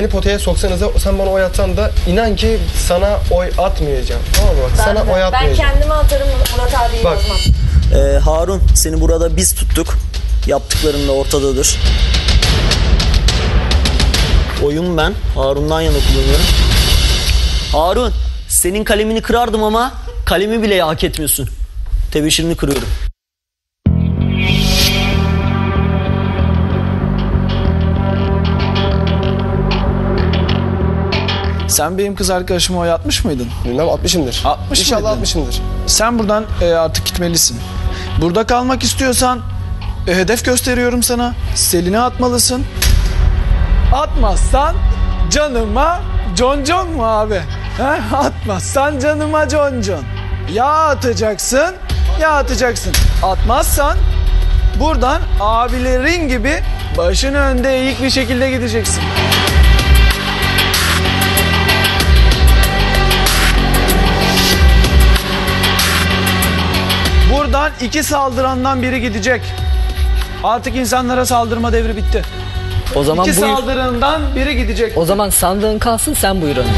Beni potaya soksanız da sen bana oy atsan da inan ki sana oy atmayacağım. Tamam mı? Bak, Ben, sana de. oy ben atmayacağım. kendime atarım Murat abiyi Bak. bozmam. Ee, Harun seni burada biz tuttuk. Yaptıkların da ortadadır. Oyun ben. Harun'dan yana kullanıyorum. Harun senin kalemini kırardım ama kalemi bile hak etmiyorsun. Tebeşirini kırıyorum. Sen benim kız arkadaşıma oy atmış mıydın? Bilmem 60'ımdır. 60 İnşallah mıydın? 60'ımdır. Sen buradan e, artık gitmelisin. Burada kalmak istiyorsan e, hedef gösteriyorum sana. Selin'e atmalısın. Atmazsan canıma con con mu abi? He? Atmazsan canıma con con. Ya atacaksın ya atacaksın. Atmazsan buradan abilerin gibi başın önde eğik bir şekilde gideceksin. Buradan iki saldırandan biri gidecek. Artık insanlara saldırma devri bitti. O zaman İki buyur. saldırından biri gidecek. O zaman sandığın kalsın sen buyur önce.